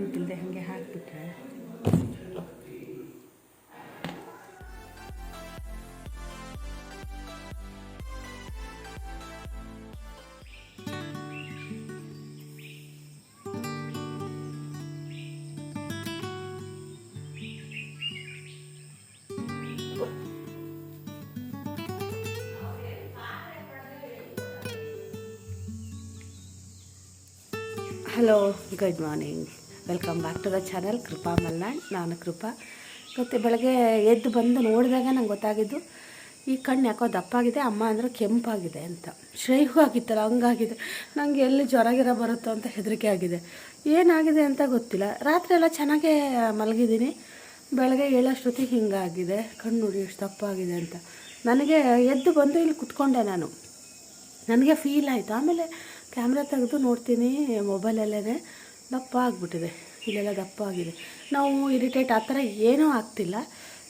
ನೆನಪಿಲ್ಲದೆ ಹಾಗೆ ಹಾಕಿಬಿಟ್ರೆ hello good morning welcome back to the channel Krupa Malnad ನಾನು ಕೃಪಾ ಮತ್ತು ಬೆಳಗ್ಗೆ ಎದ್ದು ಬಂದು ನೋಡಿದಾಗ ನಂಗೆ ಗೊತ್ತಾಗಿದ್ದು, ಈ ಕಣ್ಣು ಯಾಕೋ ದಪ್ಪಾಗಿದೆ, ಅಮ್ಮ ಅಂದರೆ ಕೆಂಪಾಗಿದೆ ಅಂತ. ಶ್ರೇಯೂ ಆಗಿತ್ತಲ್ಲ, ಹಂಗಾಗಿದೆ. ನನಗೆ ಎಲ್ಲಿ ಜ್ವರ ಗಿರ ಬರುತ್ತೋ ಅಂತ ಹೆದರಿಕೆ ಆಗಿದೆ. ಏನಾಗಿದೆ ಅಂತ ಗೊತ್ತಿಲ್ಲ. ರಾತ್ರಿ ಎಲ್ಲ ಚೆನ್ನಾಗೇ ಮಲಗಿದ್ದೀನಿ. ಬೆಳಗ್ಗೆ ಏಳಷ್ಟೊತ್ತಿಗೆ ಹಿಂಗಾಗಿದೆ. ಕಣ್ಣು ನೋಡಿ ಎಷ್ಟು ದಪ್ಪಾಗಿದೆ ಅಂತ. ನನಗೆ ಎದ್ದು ಬಂದು ಇಲ್ಲಿ ಕುತ್ಕೊಂಡೆ ನಾನು. ನನಗೆ ಫೀಲ್ ಆಯಿತು. ಆಮೇಲೆ ಕ್ಯಾಮ್ರಾ ತೆಗೆದು ನೋಡ್ತೀನಿ ಮೊಬೈಲಲ್ಲೇ ದಪ್ಪ ಆಗಿಬಿಟ್ಟಿದೆ. ಇಲ್ಲೆಲ್ಲ ದಪ್ಪ ಆಗಿದೆ ನಾವು ಇರಿಟೇಟ್ ಆ ಥರ ಏನೂ ಆಗ್ತಿಲ್ಲ.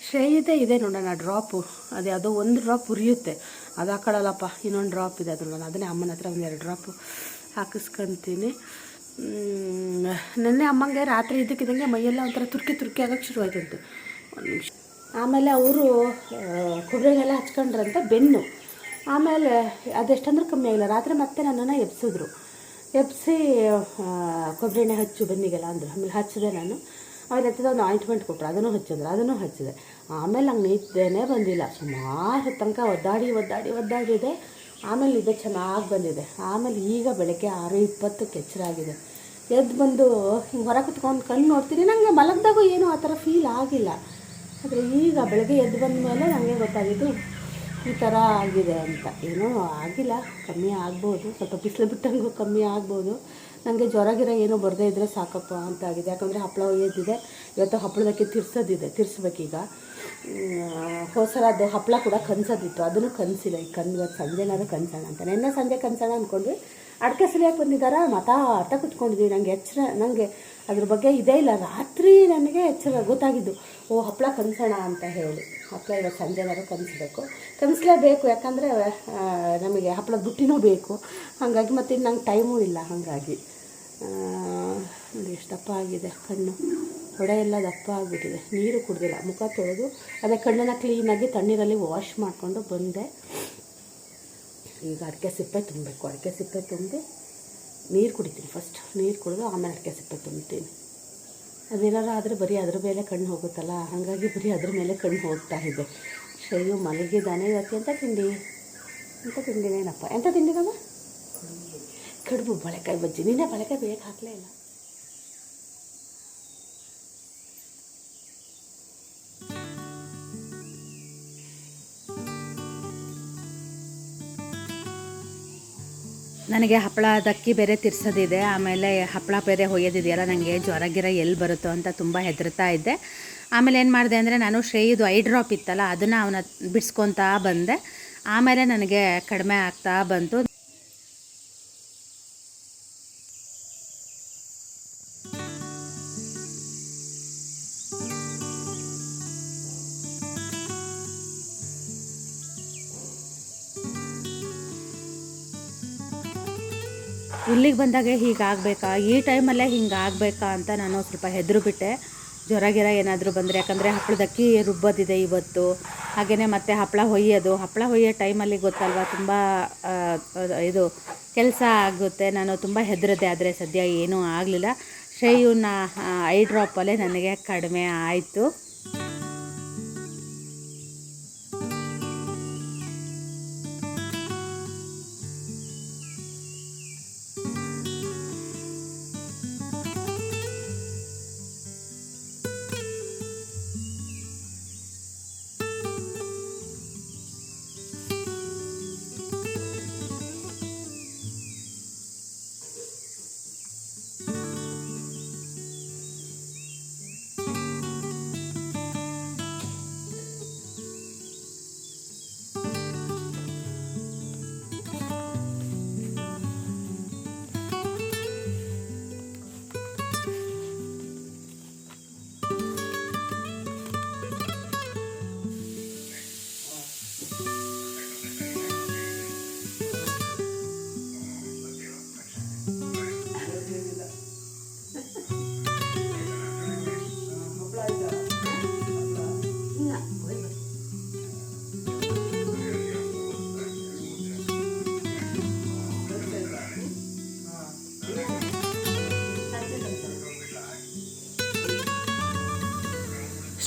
ಶ್ರೇಯದೇ ಇದೆ ನೋಡೋಣ ಡ್ರಾಪು. ಅದು ಯಾವುದೋ ಒಂದು ಡ್ರಾಪ್ ಉರಿಯುತ್ತೆ. ಅದು ಹಾಕೊಳ್ಳಲ್ಲಪ್ಪ, ಇನ್ನೊಂದು ಡ್ರಾಪ್ ಇದೆ ಅದು ನಾನು ಅದನ್ನೇ ಅಮ್ಮನ ಹತ್ರ ಒಂದು ಎರಡು ಡ್ರಾಪು ಹಾಕಿಸ್ಕೊತೀನಿ. ನೆನ್ನೆ ಅಮ್ಮಂಗೆ ರಾತ್ರಿ ಇದ್ದಕ್ಕಿದ್ದಂಗೆ ಮೈಯೆಲ್ಲ ಒಂಥರ ತುರ್ಕಿ ತುರ್ಕಿ ಆಗೋಕ್ಕೆ ಶುರುವಾಯ್ತಂತೆ. ಒಂದು ಆಮೇಲೆ ಅವರು ಕೊಬ್ಬರಿಗೆಲ್ಲ ಹಚ್ಕೊಂಡ್ರಂತ, ಬೆನ್ನು. ಆಮೇಲೆ ಅದೆಷ್ಟಂದ್ರೆ ಕಮ್ಮಿ ಆಗಿಲ್ಲ. ರಾತ್ರಿ ಮತ್ತೆ ನನ್ನನ್ನು ಎಬ್ಸಿದ್ರು. ಎಬ್ಸಿ ಕೊಬ್ಬರಿ ಎಣ್ಣೆ ಹಚ್ಚು ಬೆನ್ನಿಗೆಲ್ಲ ಅಂದರು. ಆಮೇಲೆ ಹಚ್ಚಿದೆ ನಾನು. ಆಮೇಲೆ ಹತ್ತಿದ ಒಂದು ಆಯಿಂಟ್ಮೆಂಟ್ ಕೊಟ್ಟರು ಅದನ್ನು ಹಚ್ಚಿದ್ರು. ಅದನ್ನು ಹಚ್ಚಿದೆ. ಆಮೇಲೆ ಹಂಗೆ ನಿದ್ದೆನೇ ಬಂದಿಲ್ಲ. ಸುಮಾರು ತನಕ ಒದ್ದಾಡಿ ಒದ್ದಾಡಿ, ಒದ್ದಾಡಿದೆ. ಆಮೇಲೆ ಇದೆ ಚೆನ್ನಾಗಿ ಬಂದಿದೆ. ಆಮೇಲೆ ಈಗ ಬೆಳಗ್ಗೆ ಆರು ಇಪ್ಪತ್ತು ಕೆಚ್ಚರಾಗಿದೆ ಎದ್ದು ಬಂದು ಹಿಂಗೆ ಹೊರ ಕುತ್ಕೊಂಡು ಕಣ್ಣು ನೋಡ್ತೀನಿ. ನನಗೆ ಮಲಗ್ದಾಗೂ ಏನೂ ಆ ಥರ ಫೀಲ್ ಆಗಿಲ್ಲ. ಆದರೆ ಈಗ ಬೆಳಗ್ಗೆ ಎದ್ದು ಬಂದ ಮೇಲೆ ನನಗೆ ಗೊತ್ತಾಗಿದ್ದು ಈ ಥರ ಆಗಿದೆ ಅಂತ. ಏನೋ ಆಗಿಲ್ಲ, ಕಮ್ಮಿ ಆಗ್ಬೋದು. ಸ್ವಲ್ಪ ಬಿಸಿಲು ಬಿಟ್ಟಂಗೂ ಕಮ್ಮಿ ಆಗ್ಬೋದು. ನನಗೆ ಜ್ವರ ಗಿರ ಏನೋ ಬರದೇ ಇದ್ದರೆ ಸಾಕಪ್ಪ ಅಂತ ಆಗಿದೆ. ಯಾಕಂದರೆ ಹಪ್ಪಳ ಒಯ್ಯೋದಿದೆ. ಇವತ್ತು ಹಪ್ಪಳದಕ್ಕೆ ತಿರ್ಸೋದಿದೆ, ತಿರ್ಸ್ಬೇಕೀಗ. ಹೋಸಲ ಅದು ಹಪ್ಪಳ ಕೂಡ ಕನ್ಸೋದಿತ್ತು. ಅದನ್ನು ಕನಸಿಲ್ಲ. ಈಗ ಕನ್ ಇವತ್ತು ಸಂಜೆನಾದ್ರು ಕನ್ಸೋಣ ಅಂತ. ನಿನ್ನೆ ಸಂಜೆ ಕನ್ಸೋಣ ಅಂದ್ಕೊಂಡ್ವಿ ಅಡಿಕೆ ಸರಿಯಾಗಿ ಬಂದಿದ್ದಾರ? ಅರ್ಥ ಕುತ್ಕೊಂಡಿದ್ವಿ. ನನಗೆ ಎಚ್ಚರ ನನಗೆ ಅದ್ರ ಬಗ್ಗೆ ಇದೇ ಇಲ್ಲ. ರಾತ್ರಿ ನನಗೆ ಎಚ್ಚರ ಗೊತ್ತಾಗಿದ್ದು, ಓ, ಹಪ್ಪಳ ಕನ್ಸೋಣ ಅಂತ ಹೇಳಿ. ಹಪ್ಪಳ ಇವತ್ತು ಸಂಜೆನಾದ್ರು ಕನಸಬೇಕು. ಕನಸಲೇಬೇಕು, ಯಾಕಂದರೆ ನಮಗೆ ಹಪ್ಪಳ ಬುಟ್ಟಿನೂ ಬೇಕು. ಹಾಗಾಗಿ ಮತ್ತು ಇನ್ನು ನಂಗೆ ಟೈಮೂ ಇಲ್ಲ, ಹಾಗಾಗಿ. ನೋಡಿ, ಎಷ್ಟು ದಪ್ಪ ಆಗಿದೆ ಕಣ್ಣು. ಹೊಡೆ ಎಲ್ಲ ದಪ್ಪ ಆಗಿಬಿಟ್ಟಿದೆ. ನೀರು ಕುಡ್ದಿಲ್ಲ. ಮುಖ ತೊಳೆದು, ಅದೇ ಕಣ್ಣನ್ನು ಕ್ಲೀನಾಗಿ ತಣ್ಣೀರಲ್ಲಿ ವಾಶ್ ಮಾಡಿಕೊಂಡು ಬಂದೆ. ಈಗ ಅಡಿಕೆ ಸಿಪ್ಪೆ ತುಂಬಬೇಕು. ಅಡಿಕೆ ಸಿಪ್ಪೆ ತುಂಬಿ ನೀರು ಕುಡಿತೀನಿ ಫಸ್ಟ್ ನೀರು ಕುಡಿದು ಆಮೇಲೆ ಅಡಿಕೆ ಸಿಪ್ಪೆ ತುಂಬ್ತೀನಿ. ಅದೇನಾರ ಆದರೆ ಬರೀ ಅದ್ರ ಮೇಲೆ ಕಣ್ಣು ಹೋಗುತ್ತಲ್ಲ? ಹಾಗಾಗಿ ಬರೀ ಅದ್ರ ಮೇಲೆ ಕಣ್ಣು ಹೋಗ್ತಾ ಇದೆ. ಶ್ರೇಯು ಮಲಗಿದ್ದಾನೆ ಇವತ್ತು. ಎಂಥ ತಿಂಡಿ? ಎಂಥ ತಿಂಡಿನೇನಪ್ಪ ಎಂಥ ತಿಂಡಿದಮ್ಮ ಕಡುಬು ಬಳೆಕಾಯಿ ಬಜ್ಜಿ. ನಿನ್ನೆ ಬಳೆಕಾಯಿ ಬೇಗ ಹಾಕಲೇ ಇಲ್ಲ. ನನಗೆ ಹಪ್ಪಳ ದಕ್ಕಿ ಬೇರೆ ತಿರ್ಸೋದಿದೆ, ಆಮೇಲೆ ಹಪ್ಪಳ ಬೇರೆ ಹೊಯ್ಯೋದಿದೆಯಲ್ಲ ನನಗೆ ಜ್ವರ ಗಿರ ಎಲ್ಲಿ ಬರುತ್ತೋ ಅಂತ ತುಂಬ ಹೆದರ್ತಾ ಇದ್ದೆ. ಆಮೇಲೆ ಏನು ಮಾಡಿದೆ ಅಂದರೆ, ನಾನು ಶ್ರೇಯದು ಐ ಡ್ರಾಪ್ ಇತ್ತಲ್ಲ, ಅದನ್ನು ಅವನ ಬಿಡಿಸ್ಕೊತಾ ಬಂದೆ. ಆಮೇಲೆ ನನಗೆ ಕಡಿಮೆ ಆಗ್ತಾ ಬಂತು. ಇಲ್ಲಿಗೆ ಬಂದಾಗ ಹೀಗಾಗಬೇಕಾ? ಈ ಟೈಮಲ್ಲೇ ಹಿಂಗೆ ಆಗಬೇಕಾ ಅಂತ ನಾನು ಸ್ವಲ್ಪ ಹೆದರು ಬಿಟ್ಟೆ ಜ್ವರ ಗಿರ ಏನಾದರೂ ಬಂದರೆ, ಯಾಕಂದರೆ ಹಪ್ಪಳದಕ್ಕಿ ರುಬ್ಬೋದಿದೆ ಇವತ್ತು. ಹಾಗೆಯೇ ಮತ್ತೆ ಹಪ್ಪಳ ಹೊಯ್ಯೋದು. ಹಪ್ಪಳ ಹೊಯ್ಯೋ ಟೈಮಲ್ಲಿ ಗೊತ್ತಲ್ವ, ತುಂಬ ಇದು ಕೆಲಸ ಆಗುತ್ತೆ. ನಾನು ತುಂಬ ಹೆದರದೆ ಆದರೆ ಸದ್ಯ ಏನೂ ಆಗಲಿಲ್ಲ. ಶ್ರೇಯುನ ಐ ಡ್ರಾಪಲ್ಲೇ ನನಗೆ ಕಡಿಮೆ ಆಯಿತು.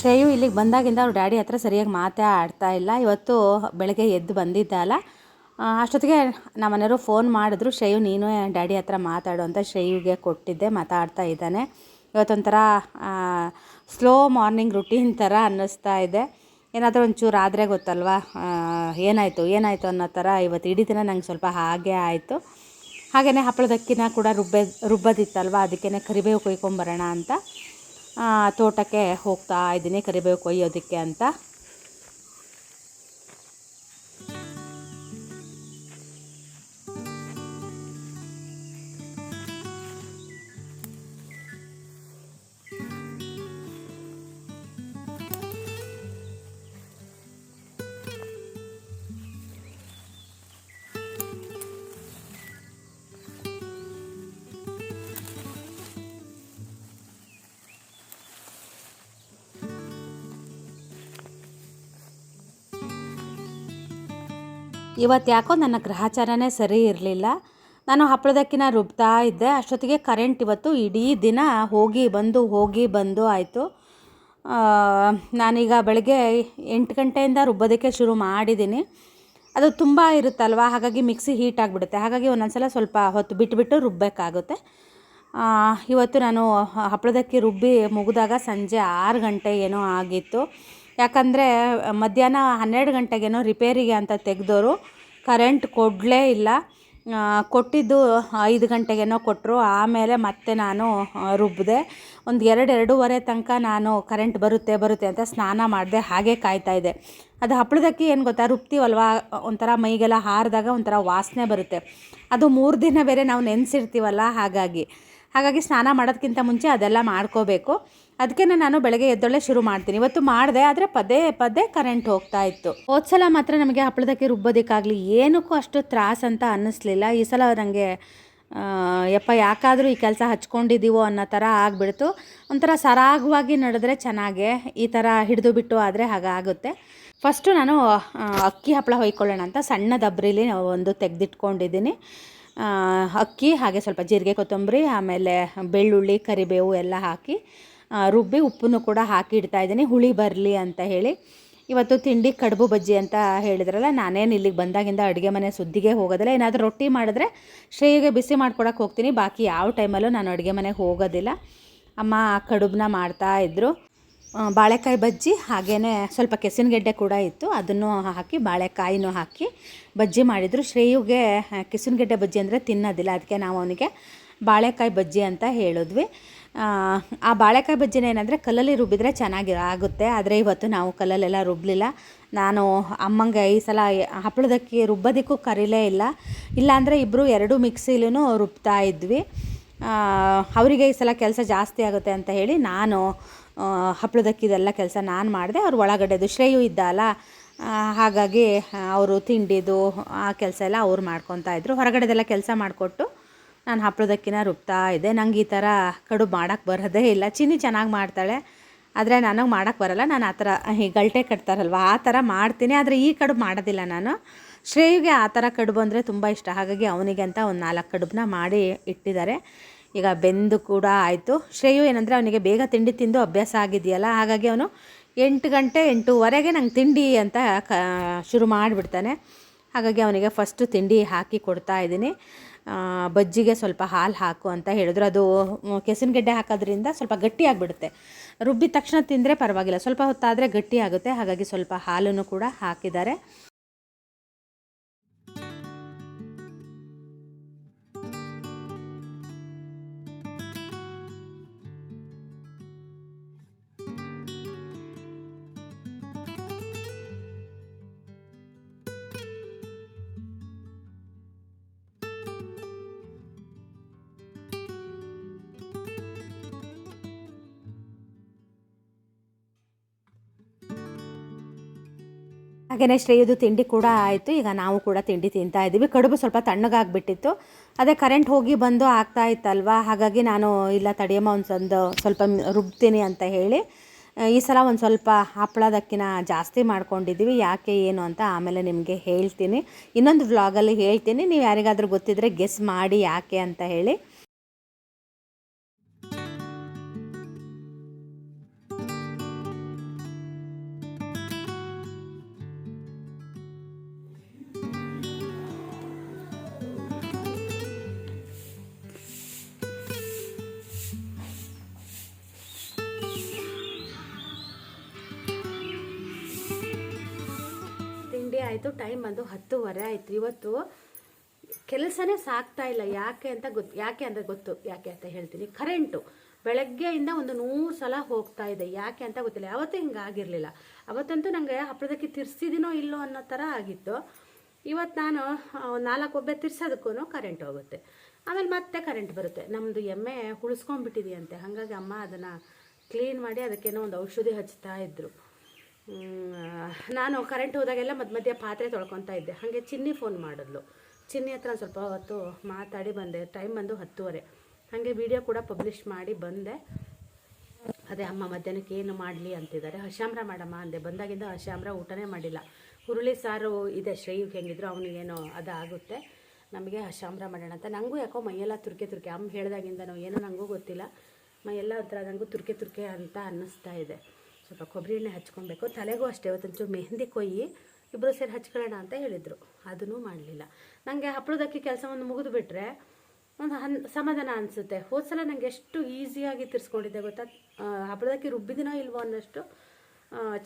ಶ್ರೇಯು ಇಲ್ಲಿಗೆ ಬಂದಾಗಿಂದ ಅವ್ರ ಡ್ಯಾಡಿ ಹತ್ರ ಸರಿಯಾಗಿ ಮಾತೇ ಆಡ್ತಾ ಇಲ್ಲ. ಇವತ್ತು ಬೆಳಗ್ಗೆ ಎದ್ದು ಬಂದಿದ್ದ ಅಲ್ಲ ಆ, ಅಷ್ಟೊತ್ತಿಗೆ ನಮ್ಮ ಮನೆಯವರು ಫೋನ್ ಮಾಡಿದ್ರು. ಶ್ರೇಯು ನೀನು ಡ್ಯಾಡಿ ಹತ್ರ ಮಾತಾಡು ಅಂತ ಶ್ರೇಯುಗೆ ಕೊಟ್ಟಿದ್ದೆ ಮಾತಾಡ್ತಾ ಇದ್ದಾನೆ. ಇವತ್ತೊಂಥರ ಸ್ಲೋ ಮಾರ್ನಿಂಗ್ ರುಟೀನ್ ಥರ ಅನ್ನಿಸ್ತಾ ಇದೆ. ಏನಾದರೂ ಒಂಚೂರು ಆದರೆ ಗೊತ್ತಲ್ವಾ? ಏನಾಯಿತು ಏನಾಯಿತು ಅನ್ನೋ ಥರ ಇವತ್ತು ಇಡೀ ದಿನ ನಂಗೆ ಸ್ವಲ್ಪ ಹಾಗೆ ಆಯಿತು. ಹಾಗೆಯೇ ಹಪ್ಪಳದಕ್ಕಿನ ಕೂಡ ರುಬ್ಬೆ ರುಬ್ಬದಿತ್ತಲ್ವ? ಅದಕ್ಕೇ ಕರಿಬೇವು ಕೊಯ್ಕೊಂಬರೋಣ ಅಂತ. ತೋಟಕ್ಕೆ ಹೋಗ್ತಾ ಇದ್ದೀನಿ ಕರಿಬೇವು ಕೊಯ್ಯೋದಕ್ಕೆ ಅಂತ. ಇವತ್ತು ಯಾಕೋ ನನ್ನ ಗ್ರಹಾಚಾರನೇ ಸರಿ ಇರಲಿಲ್ಲ. ನಾನು ಹಪ್ಪಳದಕ್ಕಿನ ರುಬ್ತಾ ಇದ್ದೆ. ಅಷ್ಟೊತ್ತಿಗೆ ಕರೆಂಟ್ ಇವತ್ತು ಇಡೀ ದಿನ ಹೋಗಿ ಬಂದು ಹೋಗಿ ಬಂದು ಆಯಿತು. ನಾನೀಗ ಬೆಳಗ್ಗೆ ಎಂಟು ಗಂಟೆಯಿಂದ ರುಬ್ಬೋದಕ್ಕೆ ಶುರು ಮಾಡಿದ್ದೀನಿ. ಅದು ತುಂಬ ಇರುತ್ತಲ್ವ? ಹಾಗಾಗಿ ಮಿಕ್ಸಿ ಹೀಟ್ ಆಗಿಬಿಡುತ್ತೆ. ಹಾಗಾಗಿ ಒಂದೊಂದ್ಸಲ ಸ್ವಲ್ಪ ಹೊತ್ತು ಬಿಟ್ಟುಬಿಟ್ಟು ರುಬ್ಬಬೇಕಾಗುತ್ತೆ ಇವತ್ತು ನಾನು ಹಪ್ಪಳದಕ್ಕಿ ರುಬ್ಬಿ ಮುಗಿದಾಗ ಸಂಜೆ ಆರು ಗಂಟೆ ಏನೋ ಆಗಿತ್ತು. ಯಾಕಂದರೆ, ಮಧ್ಯಾಹ್ನ ಹನ್ನೆರಡು ಗಂಟೆಗೇನೋ ರಿಪೇರಿಗೆ ಅಂತ ತೆಗೆದವರು ಕರೆಂಟ್ ಕೊಡಲೇ ಇಲ್ಲ. ಕೊಟ್ಟಿದ್ದು ಐದು ಗಂಟೆಗೇನೋ ಕೊಟ್ಟರು ಆಮೇಲೆ ಮತ್ತೆ ನಾನು ರುಬ್ಬಿದೆ ಒಂದು ಎರಡು, ಎರಡೂವರೆ ತನಕ ನಾನು ಕರೆಂಟ್ ಬರುತ್ತೆ ಬರುತ್ತೆ ಅಂತ ಸ್ನಾನ ಮಾಡಿದೆ. ಹಾಗೆ ಕಾಯ್ತಾ ಇದ್ದೆ. ಅದು ಹಪ್ಪಳದಕ್ಕಿ ಏನು ಗೊತ್ತಾ, ರುಬ್ತೀವಲ್ವಾ? ಒಂಥರ ಮೈಗೆಲ್ಲ ಹಾರಿದಾಗ ಒಂಥರ ವಾಸನೆ ಬರುತ್ತೆ. ಅದು ಮೂರು ದಿನ ಬೇರೆ ನಾವು ನೆನೆಸಿರ್ತೀವಲ್ಲ ಹಾಗಾಗಿ. ಹಾಗಾಗಿ ಸ್ನಾನ ಮಾಡೋದಕ್ಕಿಂತ ಮುಂಚೆ ಅದೆಲ್ಲ ಮಾಡ್ಕೋಬೇಕು. ಅದಕ್ಕೆ ನಾನು ಬೆಳಗ್ಗೆ ಎದ್ದೊಳ್ಳೆ ಶುರು ಮಾಡ್ತೀನಿ. ಇವತ್ತು ಮಾಡಿದೆ, ಆದರೆ ಪದೇ ಪದೇ ಕರೆಂಟ್ ಹೋಗ್ತಾ ಇತ್ತು. ಹೋದ ಸಲ ಮಾತ್ರ ನಮಗೆ ಹಪ್ಪಳದಕ್ಕೆ ರುಬ್ಬೋದಕ್ಕಾಗಲಿ, ಏನಕ್ಕೂ ಅಷ್ಟು ತ್ರಾಸ ಅಂತ ಅನ್ನಿಸ್ಲಿಲ್ಲ. ಈ ಸಲ ನನಗೆ ಯಪ್ಪ, ಯಾಕಾದರೂ ಈ ಕೆಲಸ ಹಚ್ಕೊಂಡಿದ್ದೀವೋ ಅನ್ನೋ ಥರ ಆಗಿಬಿಡ್ತು. ಒಂಥರ ಸರಾಗವಾಗಿ ನಡೆದ್ರೆ ಚೆನ್ನಾಗೆ, ಈ ಥರ ಹಿಡಿದು ಬಿಟ್ಟು ಆದರೆ ಹಾಗಾಗುತ್ತೆ. ಫಸ್ಟು ನಾನು ಅಕ್ಕಿ ಹಪ್ಪಳ ಹೊಯ್ಕೊಳ್ಳೋಣ ಅಂತ ಸಣ್ಣ ದಬ್ರಿಲಿ ಒಂದು ತೆಗೆದಿಟ್ಕೊಂಡಿದ್ದೀನಿ. ಅಕ್ಕಿ, ಹಾಗೆ ಸ್ವಲ್ಪ ಜೀರಿಗೆ ಕೊತ್ತಂಬರಿ, ಆಮೇಲೆ ಬೆಳ್ಳುಳ್ಳಿ, ಕರಿಬೇವು ಎಲ್ಲ ಹಾಕಿ ರುಬ್ಬಿ ಉಪ್ಪನ್ನು ಕೂಡ ಹಾಕಿ ಇಡ್ತಾ ಇದ್ದೀನಿ. ಹುಳಿ ಬರಲಿ ಅಂತ ಹೇಳಿ. ಇವತ್ತು ತಿಂಡಿ ಕಡುಬು ಬಜ್ಜಿ ಅಂತ ಹೇಳಿದ್ರಲ್ಲ, ನಾನೇನು ಇಲ್ಲಿಗೆ ಬಂದಾಗಿಂದ ಅಡುಗೆ ಮನೆ ಸುದ್ದಿಗೆ ಹೋಗೋದಿಲ್ಲ. ಏನಾದರೂ ರೊಟ್ಟಿ ಮಾಡಿದ್ರೆ ಶ್ರೇಯಿಗೆ ಬಿಸಿ ಮಾಡ್ಕೊಡಕ್ಕೆ ಹೋಗ್ತೀನಿ. ಬಾಕಿ ಯಾವ ಟೈಮಲ್ಲೂ ನಾನು ಅಡುಗೆ ಮನೆಗೆ ಹೋಗೋದಿಲ್ಲ. ಅಮ್ಮ ಕಡುಬನ್ನ ಮಾಡ್ತಾ ಇದ್ದರು ಬಾಳೆಕಾಯಿ ಬಜ್ಜಿ ಹಾಗೆಯೇ ಸ್ವಲ್ಪ ಕೆಸಿನಗೆಡ್ಡೆ ಕೂಡ ಇತ್ತು. ಅದನ್ನು ಹಾಕಿ, ಬಾಳೆಕಾಯಿನೂ ಹಾಕಿ ಬಜ್ಜಿ ಮಾಡಿದರು. ಶ್ರೇಯುಗೆ ಕೆಸಿನಗೆಡ್ಡೆ ಬಜ್ಜಿ ಅಂದರೆ ತಿನ್ನೋದಿಲ್ಲ. ಅದಕ್ಕೆ ನಾವು ಅವನಿಗೆ ಬಾಳೆಕಾಯಿ ಬಜ್ಜಿ ಅಂತ ಹೇಳಿದ್ವಿ. ಆ, ಬಾಳೆಕಾಯಿ ಬಜ್ಜಿನ ಏನಂದರೆ ಕಲ್ಲಲ್ಲಿ ರುಬ್ಬಿದ್ರೆ ಚೆನ್ನಾಗಿ ಆಗುತ್ತೆ. ಆದರೆ ಇವತ್ತು ನಾವು ಕಲ್ಲಲ್ಲೆಲ್ಲ ರುಬ್ಬಲಿಲ್ಲ ನಾನು ಅಮ್ಮಂಗೆ ಈ ಸಲ ಹಪ್ಪಳದಕ್ಕಿ ರುಬ್ಬೋದಕ್ಕೂ ಕರೀಲೇ ಇಲ್ಲ. ಇಲ್ಲಾಂದರೆ ಇಬ್ಬರು ಎರಡೂ ಮಿಕ್ಸಿಲೂ ರುಬ್ತಾ ಇದ್ವಿ. ಅವರಿಗೆ ಈ ಸಲ ಕೆಲಸ ಜಾಸ್ತಿ ಆಗುತ್ತೆ ಅಂತ ಹೇಳಿ ನಾನು ಹಪ್ಪಳದಕ್ಕಿದೆಲ್ಲ ಕೆಲಸ ನಾನು ಮಾಡಿದೆ. ಅವ್ರು ಒಳಗಡೆದು ಶ್ರೇಯು ಇದ್ದ ಅಲ್ಲ ಹಾಗಾಗಿ ಅವರು ತಿಂಡಿದು ಆ ಕೆಲಸ ಎಲ್ಲ ಅವ್ರು ಮಾಡ್ಕೊತಾ ಇದ್ರು. ಹೊರಗಡೆದೆಲ್ಲ ಕೆಲಸ ಮಾಡಿಕೊಟ್ಟು ನಾನು ಹಪ್ಪಳದಕ್ಕಿನ ರುಬ್ತಾ ಇದ್ದೆ. ನಂಗೆ ಈ ಥರ ಕಡುಬು ಮಾಡೋಕ್ಕೆ ಬರೋದೇ ಇಲ್ಲ. ಚಿನ್ನಿ ಚೆನ್ನಾಗಿ ಮಾಡ್ತಾಳೆ. ಆದರೆ ನನಗೆ ಮಾಡೋಕ್ಕೆ ಬರಲ್ಲ. ನಾನು ಆ ಥರ ಈ ಗಲ್ಟೆ ಕಟ್ತಾರಲ್ವ, ಆ ಥರ ಮಾಡ್ತೀನಿ. ಆದರೆ ಈ ಕಡುಬು ಮಾಡೋದಿಲ್ಲ ನಾನು. ಶ್ರೇಯುಗೆ ಆ ಥರ ಕಡುಬು ಅಂದರೆ ತುಂಬ ಇಷ್ಟ. ಹಾಗಾಗಿ ಅವನಿಗೆ ಅಂತ ಒಂದು ನಾಲ್ಕು ಕಡುಬನ್ನ ಮಾಡಿ ಇಟ್ಟಿದ್ದಾರೆ. ಈಗ ಬೆಂದು ಕೂಡ ಆಯಿತು. ಶ್ರೇಯು ಏನಂದರೆ ಅವನಿಗೆ ಬೇಗ ತಿಂಡಿ ತಿಂದು ಅಭ್ಯಾಸ ಆಗಿದೆಯಲ್ಲ, ಹಾಗಾಗಿ ಅವನು ಎಂಟು ಗಂಟೆ, ಎಂಟೂವರೆಗೆ ನಂಗೆ ತಿಂಡಿ ಅಂತ ಕ, ಶುರು ಮಾಡಿಬಿಡ್ತಾನೆ. ಹಾಗಾಗಿ ಅವನಿಗೆ ಫಸ್ಟು ತಿಂಡಿ ಹಾಕಿ ಕೊಡ್ತಾ ಇದ್ದೀನಿ. ಬಜ್ಜಿಗೆ ಸ್ವಲ್ಪ ಹಾಲು ಹಾಕು ಅಂತ ಹೇಳಿದ್ರು. ಅದು ಕೆಸಿನಗೆಡ್ಡೆ ಹಾಕೋದ್ರಿಂದ ಸ್ವಲ್ಪ ಗಟ್ಟಿ ಆಗಿಬಿಡುತ್ತೆ. ರುಬ್ಬಿದ ತಕ್ಷಣ ತಿಂದರೆ ಪರವಾಗಿಲ್ಲ. ಸ್ವಲ್ಪ ಹೊತ್ತಾದರೆ ಗಟ್ಟಿ ಆಗುತ್ತೆ. ಹಾಗಾಗಿ ಸ್ವಲ್ಪ ಹಾಲನ್ನು ಕೂಡ ಹಾಕಿದ್ದಾರೆ. ಹಾಗೆಯೇ ಶ್ರೇಯದು ತಿಂಡಿ ಕೂಡ ಆಯಿತು. ಈಗ ನಾವು ಕೂಡ ತಿಂಡಿ ತಿಂತಾ ಇದ್ದೀವಿ. ಕಡುಬು ಸ್ವಲ್ಪ ತಣ್ಣಗಾಗ್ಬಿಟ್ಟಿತ್ತು. ಅದೇ ಕರೆಂಟ್ ಹೋಗಿ ಬಂದು ಆಗ್ತಾ ಇತ್ತಲ್ವ? ಹಾಗಾಗಿ ನಾನು, ಇಲ್ಲ ತಡಿಯಮ್ಮ ಒಂದು ಸ್ವಲ್ಪ ರುಬ್ತೀನಿ ಅಂತ ಹೇಳಿ ಈ ಸಲ ಒಂದು ಸ್ವಲ್ಪ ಹಪ್ಪಳದಕ್ಕಿನ ಜಾಸ್ತಿ ಮಾಡ್ಕೊಂಡಿದ್ದೀವಿ. ಯಾಕೆ, ಏನು ಅಂತ ಆಮೇಲೆ ನಿಮಗೆ ಹೇಳ್ತೀನಿ. ಇನ್ನೊಂದು ವ್ಲಾಗಲ್ಲಿ ಹೇಳ್ತೀನಿ. ನೀವು ಯಾರಿಗಾದರೂ ಗೊತ್ತಿದ್ದರೆ ಗೆಸ್ ಮಾಡಿ ಯಾಕೆ ಅಂತ ಹೇಳಿ. ಆಯಿತು ಟೈಮ್ ಬಂದು ಹತ್ತುವರೆ ಆಯಿತು. ಇವತ್ತು ಕೆಲಸನೇ ಸಾಕ್ತಾ ಇಲ್ಲ. ಯಾಕೆ ಅಂತ ಗೊತ್ತು ಯಾಕೆ ಅಂದರೆ ಗೊತ್ತು ಯಾಕೆ ಅಂತ ಹೇಳ್ತೀನಿ. ಕರೆಂಟು ಬೆಳಗ್ಗೆಯಿಂದ ಒಂದು ನೂರು ಸಲ ಹೋಗ್ತಾ ಇದೆ. ಯಾಕೆ ಅಂತ ಗೊತ್ತಿಲ್ಲ. ಯಾವತ್ತೂ ಹಿಂಗೆ ಆಗಿರಲಿಲ್ಲ. ಅವತ್ತಂತೂ ನನಗೆ ಹಪ್ಪಳದಕ್ಕೆ ತಿರ್ಸಿದಿನೋ ಇಲ್ಲೋ ಅನ್ನೋ ಥರ ಆಗಿತ್ತು. ಇವತ್ತು ನಾನು ನಾಲ್ಕು ಒಬ್ಬೆ ತಿರ್ಸೋದಕ್ಕೂ ಕರೆಂಟ್ ಹೋಗುತ್ತೆ. ಆಮೇಲೆ ಮತ್ತೆ ಕರೆಂಟ್ ಬರುತ್ತೆ. ನಮ್ಮದು ಎಮ್ಮೆ ಉಳಿಸ್ಕೊಂಡ್ಬಿಟ್ಟಿದೆಯಂತೆ ಹಾಗಾಗಿ ಅಮ್ಮ ಅದನ್ನು ಕ್ಲೀನ್ ಮಾಡಿ ಅದಕ್ಕೇನೋ ಒಂದು ಔಷಧಿ ಹಚ್ತಾ ಹ್ಮ್, ನಾನು ಕರೆಂಟ್ ಹೋದಾಗೆಲ್ಲ ಮಧ್ಯ ಮಧ್ಯ ಪಾತ್ರೆ ತೊಳ್ಕೊತಾ ಇದ್ದೆ. ಹಾಗೆ ಚಿನ್ನಿ ಫೋನ್ ಮಾಡಿದ್ಲು. ಚಿನ್ನಿ ಹತ್ರ ಸ್ವಲ್ಪ ಹೊತ್ತು ಮಾತಾಡಿ ಬಂದೆ. ಟೈಮ್ ಬಂದು ಹತ್ತುವರೆ. ಹಾಗೆ ವಿಡಿಯೋ ಕೂಡ ಪಬ್ಲಿಷ್ ಮಾಡಿ ಬಂದೆ. ಅದೇ ಅಮ್ಮ ಮಧ್ಯಾಹ್ನಕ್ಕೆ ಏನು ಮಾಡಲಿ ಅಂತಿದ್ದಾರೆ. ಹಶಾಮ್ರ ಮಾಡಮ್ಮ ಅಂದೆ. ಬಂದಾಗಿಂದ ಹಶಾಮ್ರ ಊಟನೇ ಮಾಡಿಲ್ಲ. ಹುರುಳಿ ಸಾರು ಇದೆ ಶ್ರೇಯುಗೆ ಹೆಂಗಿದ್ರು ಅವನಿಗೇನೋ ಅದು ಆಗುತ್ತೆ ನಮಗೆ ಹಶಾಮ್ರ ಮಾಡೋಣ ಅಂತ. ನನಗೂ ಯಾಕೋ ಮೈಯೆಲ್ಲ ತುರ್ಕೆ ತುರ್ಕೆ. ಅಮ್ಮ ಹೇಳ್ದಾಗಿಂದನೋ ಏನೋ ನನಗೂ ಗೊತ್ತಿಲ್ಲ. ಮೈಯೆಲ್ಲ ಹತ್ರ ನನಗೂ ತುರ್ಕೆ ತುರ್ಕೆ ಅಂತ ಅನ್ನಿಸ್ತಾ ಇದೆ. ಸ್ವಲ್ಪ ಕೊಬ್ಬರಿ ಎಣ್ಣೆ ಹಚ್ಕೊಬೇಕು. ತಲೆಗೂ ಅಷ್ಟೇ ಇವತ್ತೊಂಚೂರು ಮೆಹಂದಿ ಕೊಯ್ಯಿ ಇಬ್ಬರು ಸೇರಿ ಹಚ್ಕೊಳ್ಳೋಣ ಅಂತ ಹೇಳಿದರು. ಅದನ್ನೂ ಮಾಡಲಿಲ್ಲ. ನನಗೆ ಹಪ್ಪಳದಕ್ಕಿ ಕೆಲಸವನ್ನು ಮುಗಿದು ಬಿಟ್ಟರೆ ಒಂದು ಹನ್, ಸಮಾಧಾನ ಅನಿಸುತ್ತೆ. ಹೋದ ಸಲ ನನಗೆ ಎಷ್ಟು ಈಸಿಯಾಗಿ ತಿರ್ಸ್ಕೊಂಡಿದ್ದೆ ಗೊತ್ತಾ? ಹಬ್ಬದಕ್ಕೆ ರುಬ್ಬಿದಿನೋ ಇಲ್ವೋ ಅನ್ನೋಷ್ಟು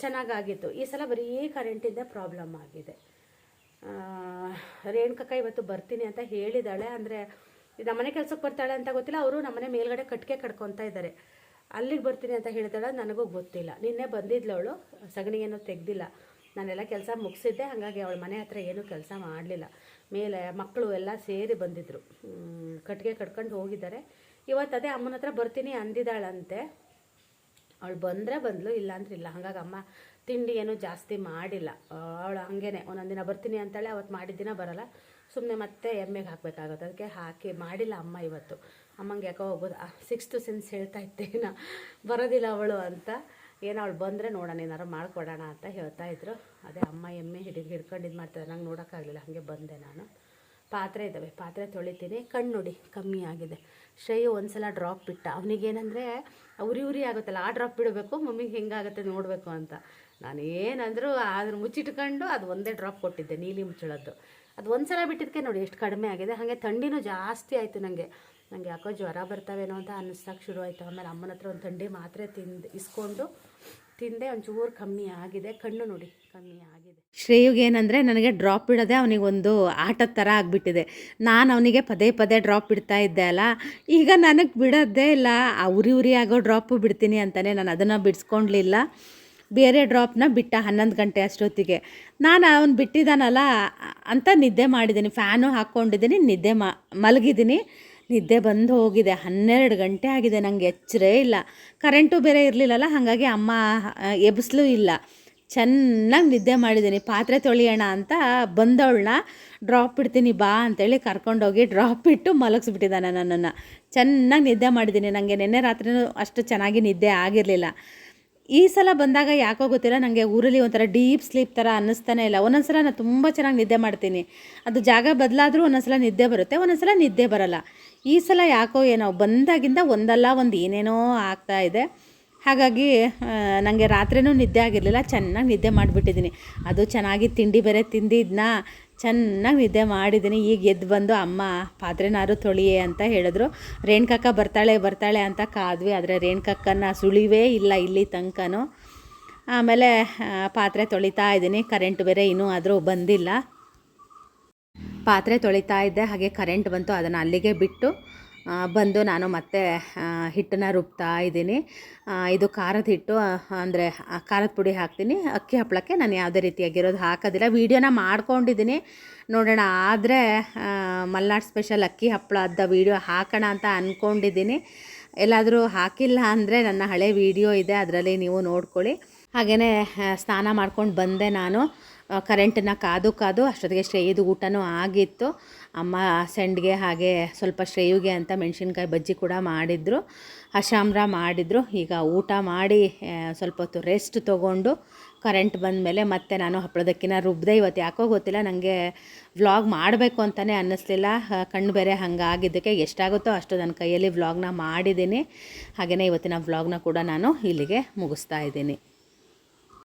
ಚೆನ್ನಾಗಾಗಿತ್ತು. ಈ ಸಲ ಬರೀ ಕರೆಂಟಿಂದ ಪ್ರಾಬ್ಲಮ್ ಆಗಿದೆ. ರೇಣುಕಕ್ಕ ಇವತ್ತು ಬರ್ತೀನಿ ಅಂತ ಹೇಳಿದಾಳೆ ಅಂದರೆ ನಮ್ಮನೆ ಕೆಲಸಕ್ಕೆ ಬರ್ತಾಳೆ ಅಂತ ಗೊತ್ತಿಲ್ಲ. ಅವರು ನಮ್ಮನೆ ಮೇಲ್ಗಡೆ ಕಟ್ಟಿಗೆ ಕಡ್ಕೊತಾ ಇದ್ದಾರೆ. ಅಲ್ಲಿಗೆ ಬರ್ತೀನಿ ಅಂತ ಹೇಳ್ತಾಳೆ ನನಗೂ ಗೊತ್ತಿಲ್ಲ. ನಿನ್ನೆ ಬಂದಿದ್ಲು ಅವಳು ಸಗಣಿ ಏನೂ ತೆಗ್ದಿಲ್ಲ. ನಾನೆಲ್ಲ ಕೆಲಸ ಮುಗಿಸಿದ್ದೆ, ಹಾಗಾಗಿ ಅವಳ ಮನೆ ಹತ್ರ ಏನೂ ಕೆಲಸ ಮಾಡಲಿಲ್ಲ. ಮೇಲೆ ಮಕ್ಕಳು ಎಲ್ಲ ಸೇರಿ ಬಂದಿದ್ದರು ಕಟ್ಟಿಗೆ ಕಟ್ಕೊಂಡು ಹೋಗಿದ್ದಾರೆ. ಇವತ್ತು ಅದೇ ಅಮ್ಮನ ಹತ್ರ ಬರ್ತೀನಿ ಅಂದಿದ್ದಾಳಂತೆ. ಅವಳು ಬಂದರೆ ಬಂದಳು ಇಲ್ಲ ಅಂದ್ರೆ ಇಲ್ಲ. ಹಾಗಾಗಿ ಅಮ್ಮ ತಿಂಡಿ ಏನೂ ಜಾಸ್ತಿ ಮಾಡಿಲ್ಲ. ಅವಳು ಹಾಗೇನೆ, ಒಂದೊಂದು ದಿನ ಬರ್ತೀನಿ ಅಂತಾಳೆ ಅವತ್ತು ಮಾಡಿದ ದಿನ ಬರಲ್ಲ. ಸುಮ್ಮನೆ ಮತ್ತೆ ಎಮ್ಮೆಗೆ ಹಾಕಬೇಕಾಗುತ್ತೆ. ಅದಕ್ಕೆ ಹಾಕಿ ಮಾಡಿಲ್ಲ ಅಮ್ಮ ಇವತ್ತು. ಅಮ್ಮಂಗೆ ಯಾಕೋ ಹೋಗ್ಬೋದು ಸಿಕ್ಸ್ತು ಸೆನ್ಸ್ ಹೇಳ್ತಾ ಇದ್ದೆ ನಾ ಬರೋದಿಲ್ಲ ಅವಳು ಅಂತ. ಏನೋ ಅವಳು ಬಂದರೆ ನೋಡೋಣ ಏನಾರು ಮಾಡಿಕೊಡೋಣ ಅಂತ ಹೇಳ್ತಾ ಇದ್ರು. ಅದೇ ಅಮ್ಮ ಎಮ್ಮೆ ಹಿಡಿದು ಹಿಡ್ಕೊಂಡು ಇದು ಮಾಡ್ತಾರೆ. ನಂಗೆ ನೋಡೋಕ್ಕಾಗಲಿಲ್ಲ ಹಾಗೆ ಬಂದೆ ನಾನು. ಪಾತ್ರೆ ಇದ್ದಾವೆ ಪಾತ್ರೆ ತೊಳಿತೀನಿ. ಕಣ್ಣು ನೋಡಿ, ಕಮ್ಮಿ ಆಗಿದೆ. ಶ್ರೇಯು ಒಂದ್ಸಲ ಡ್ರಾಪ್ ಬಿಟ್ಟ ಅವನಿಗೇನಂದರೆ, ಉರಿ ಉರಿ ಆಗುತ್ತಲ್ಲ, ಆ ಡ್ರಾಪ್ ಬಿಡಬೇಕು, ಮಮ್ಮಿಗೆ ಹೆಂಗಾಗುತ್ತೆ ನೋಡಬೇಕು ಅಂತ. ನಾನು ಏನಂದರೂ ಅದ್ರ ಮುಚ್ಚಿಟ್ಕೊಂಡು ಅದು ಒಂದೇ ಡ್ರಾಪ್ ಕೊಟ್ಟಿದ್ದೆ, ನೀಲಿ ಮುಚ್ಚಳದ್ದು. ಅದು ಒಂದ್ಸಲ ಬಿಟ್ಟಿದ್ದಕ್ಕೆ ನೋಡಿ ಎಷ್ಟು ಕಡಿಮೆ ಆಗಿದೆ. ಹಾಗೆ ಥಂಡಿನೂ ಜಾಸ್ತಿ ಆಯಿತು ನನಗೆ ನನಗೆ ಯಾಕೋ ಜ್ವರ ಬರ್ತಾವೇನೋ ಅಂತ ಅನ್ನಿಸ್ದಾಗ ಶುರು ಆಯಿತು. ಆಮೇಲೆ ಅಮ್ಮನ ಹತ್ರ ಒಂದು ಥಂಡಿ ಮಾತ್ರೆ ತಿಂದು ಇಸ್ಕೊಂಡು ತಿಂದೆ. ಒಂಚೂರು ಕಮ್ಮಿ ಆಗಿದೆ. ಕಣ್ಣು ನೋಡಿ, ಕಮ್ಮಿ ಆಗಿದೆ. ಶ್ರೇಯುಗೆ ಏನಂದರೆ, ನನಗೆ ಡ್ರಾಪ್ ಬಿಡೋದೆ ಅವನಿಗೊಂದು ಆಟದ ಥರ ಆಗಿಬಿಟ್ಟಿದೆ. ನಾನು ಅವನಿಗೆ ಪದೇ ಪದೇ ಡ್ರಾಪ್ ಬಿಡ್ತಾ ಇದ್ದೆ ಅಲ್ಲ. ಈಗ ನನಗೆ ಬಿಡೋದೇ ಇಲ್ಲ. ಆ ಉರಿ ಉರಿ ಆಗೋ ಡ್ರಾಪು ಬಿಡ್ತೀನಿ ಅಂತಲೇ ನಾನು ಅದನ್ನು ಬಿಡಿಸ್ಕೊಂಡ್ಲಿಲ್ಲ ಬೇರೆ ಡ್ರಾಪ್ನ ಬಿಟ್ಟ ಹನ್ನೊಂದು ಗಂಟೆ ಅಷ್ಟೊತ್ತಿಗೆ. ನಾನು ಅವನು ಬಿಟ್ಟಿದ್ದಾನಲ್ಲ ಅಂತ ನಿದ್ದೆ ಮಾಡಿದ್ದೀನಿ. ಫ್ಯಾನು ಹಾಕ್ಕೊಂಡಿದ್ದೀನಿ, ನಿದ್ದೆ ಮಲಗಿದ್ದೀನಿ. ನಿದ್ದೆ ಬಂದು ಹೋಗಿದೆ. ಹನ್ನೆರಡು ಗಂಟೆ ಆಗಿದೆ. ನನಗೆ ಎಚ್ಚರೇ ಇಲ್ಲ. ಕರೆಂಟು ಬೇರೆ ಇರಲಿಲ್ಲಲ್ಲ, ಹಾಗಾಗಿ ಅಮ್ಮ ಎಬ್ಸ್ಲು ಇಲ್ಲ. ಚೆನ್ನಾಗಿ ನಿದ್ದೆ ಮಾಡಿದ್ದೀನಿ. ಪಾತ್ರೆ ತೊಳೆಯೋಣ ಅಂತ ಬಂದವಳನ್ನ ಡ್ರಾಪ್ ಇಡ್ತೀನಿ ಬಾ ಅಂತೇಳಿ ಕರ್ಕೊಂಡೋಗಿ ಡ್ರಾಪ್ ಬಿಟ್ಟು ಮಲಗಿಸ್ಬಿಟ್ಟಿದ್ದಾನೆ ನನ್ನನ್ನು. ಚೆನ್ನಾಗಿ ನಿದ್ದೆ ಮಾಡಿದ್ದೀನಿ. ನನಗೆ ನಿನ್ನೆ ರಾತ್ರಿನೂ ಅಷ್ಟು ಚೆನ್ನಾಗಿ ನಿದ್ದೆ ಆಗಿರಲಿಲ್ಲ. ಈ ಸಲ ಬಂದಾಗ ಯಾಕೋ ಗೊತ್ತಿಲ್ಲ ನನಗೆ ಊರಲ್ಲಿ ಒಂಥರ ಡೀಪ್ ಸ್ಲೀಪ್ ಥರ ಅನ್ನಿಸ್ತಾನೆ ಇಲ್ಲ. ಒಂದೊಂದು ಸಲ ನಾನು ತುಂಬ ಚೆನ್ನಾಗಿ ನಿದ್ದೆ ಮಾಡ್ತೀನಿ. ಅದು ಜಾಗ ಬದಲಾದರೂ ಒಂದೊಂದು ಸಲ ನಿದ್ದೆ ಬರುತ್ತೆ ಒಂದೊಂದು ಸಲ ನಿದ್ದೆ ಬರಲ್ಲ. ಈ ಸಲ ಯಾಕೋ ಏನೋ ಬಂದಾಗಿಂದ ಒಂದಲ್ಲ ಒಂದು ಏನೇನೋ ಆಗ್ತಾ ಇದೆ. ಹಾಗಾಗಿ ನನಗೆ ರಾತ್ರಿನೂ ನಿದ್ದೆ ಆಗಿರಲಿಲ್ಲ, ಚೆನ್ನಾಗಿ ನಿದ್ದೆ ಮಾಡಿಬಿಟ್ಟಿದ್ದೀನಿ. ಅದು ಚೆನ್ನಾಗಿ ತಿಂಡಿ ಬೇರೆ ತಿಂದಿದ್ನ? ಚೆನ್ನಾಗಿ ನಿದ್ದೆ ಮಾಡಿದ್ದೀನಿ. ಈಗ ಎದ್ದು ಬಂದು ಅಮ್ಮ, ಪಾತ್ರೆನಾರು ತೊಳಿಯೆ ಅಂತ ಹೇಳಿದ್ರು. ರೇಣುಕಕ್ಕ ಬರ್ತಾಳೆ ಬರ್ತಾಳೆ ಅಂತ ಕಾದ್ವಿ, ಆದರೆ ರೇಣುಕಕ್ಕನ ಸುಳಿವೇ ಇಲ್ಲ ಇಲ್ಲಿ ತನಕನೂ. ಆಮೇಲೆ ಪಾತ್ರೆ ತೊಳಿತಾ ಇದ್ದೀನಿ. ಕರೆಂಟ್ ಬೇರೆ ಇನ್ನೂ ಆದರೂ ಬಂದಿಲ್ಲ. ಪಾತ್ರೆ ತೊಳಿತಾ ಇದ್ದೆ, ಹಾಗೆ ಕರೆಂಟ್ ಬಂತು, ಅದನ್ನು ಅಲ್ಲಿಗೆ ಬಿಟ್ಟು ಬಂದು ನಾನು ಮತ್ತೆ ಹಿಟ್ಟನ್ನ ರುಬ್ತಾ ಇದ್ದೀನಿ. ಇದು ಖಾರದ ಹಿಟ್ಟು ಅಂದರೆ ಖಾರದ ಪುಡಿ ಹಾಕ್ತೀನಿ. ಅಕ್ಕಿ ಹಪ್ಪಳಕ್ಕೆ ನಾನು ಯಾವುದೇ ರೀತಿಯಾಗಿರೋದು ಹಾಕೋದಿಲ್ಲ. ವೀಡಿಯೋನ ಮಾಡ್ಕೊಂಡಿದ್ದೀನಿ. ನೋಡೋಣ, ಆದರೆ ಮಲ್ನಾಡ್ ಸ್ಪೆಷಲ್ ಅಕ್ಕಿ ಹಪ್ಪಳದ ವೀಡಿಯೋ ಹಾಕೋಣ ಅಂತ ಅಂದ್ಕೊಂಡಿದ್ದೀನಿ ಎಲ್ಲಾದರೂ ಹಾಕಿಲ್ಲ ಅಂದರೆ ನನ್ನ ಹಳೆ ವೀಡಿಯೋ ಇದೆ, ಅದರಲ್ಲಿ ನೀವು ನೋಡ್ಕೊಳ್ಳಿ. ಹಾಗೆಯೇ ಸ್ನಾನ ಮಾಡ್ಕೊಂಡು ಬಂದೆ ನಾನು. ಕರೆಂಟನ್ನು ಕಾದು ಕಾದು ಅಷ್ಟೊತ್ತಿಗೆ ಶ್ರೇಯದು ಊಟನೂ ಆಗಿತ್ತು. ಅಮ್ಮ ಸೆಂಡ್ಗೆ ಹಾಗೆ ಸ್ವಲ್ಪ ಶ್ರೇಯುಗೆ ಅಂತ ಮೆಣಸಿನ್ಕಾಯಿ ಬಜ್ಜಿ ಕೂಡ ಮಾಡಿದರು. ಹಶಾಮ್ರ ಮಾಡಿದರು. ಈಗ ಊಟ ಮಾಡಿ ಸ್ವಲ್ಪ ಹೊತ್ತು ರೆಸ್ಟ್ ತೊಗೊಂಡು ಕರೆಂಟ್ ಬಂದ ಮೇಲೆ ಮತ್ತೆ ನಾನು ಹಪ್ಪಳದಕ್ಕಿನ ರುಬ್ಬದೆ ಇವತ್ತು ಯಾಕೋ ಗೊತ್ತಿಲ್ಲ ನನಗೆ ವ್ಲಾಗ್ ಮಾಡಬೇಕು ಅಂತಲೇ ಅನ್ನಿಸ್ಲಿಲ್ಲ. ಕಣ್ಣು ಬೇರೆ ಹಂಗಾಗಿದ್ದಕ್ಕೆ ಎಷ್ಟಾಗುತ್ತೋ ಅಷ್ಟು ನನ್ನ ಕೈಯಲ್ಲಿ ವ್ಲಾಗ್ನ ಮಾಡಿದ್ದೀನಿ. ಹಾಗೆಯೇ ಇವತ್ತಿನ ವ್ಲಾಗ್ನ ಕೂಡ ನಾನು ಇಲ್ಲಿಗೆ ಮುಗಿಸ್ತಾ ಇದ್ದೀನಿ.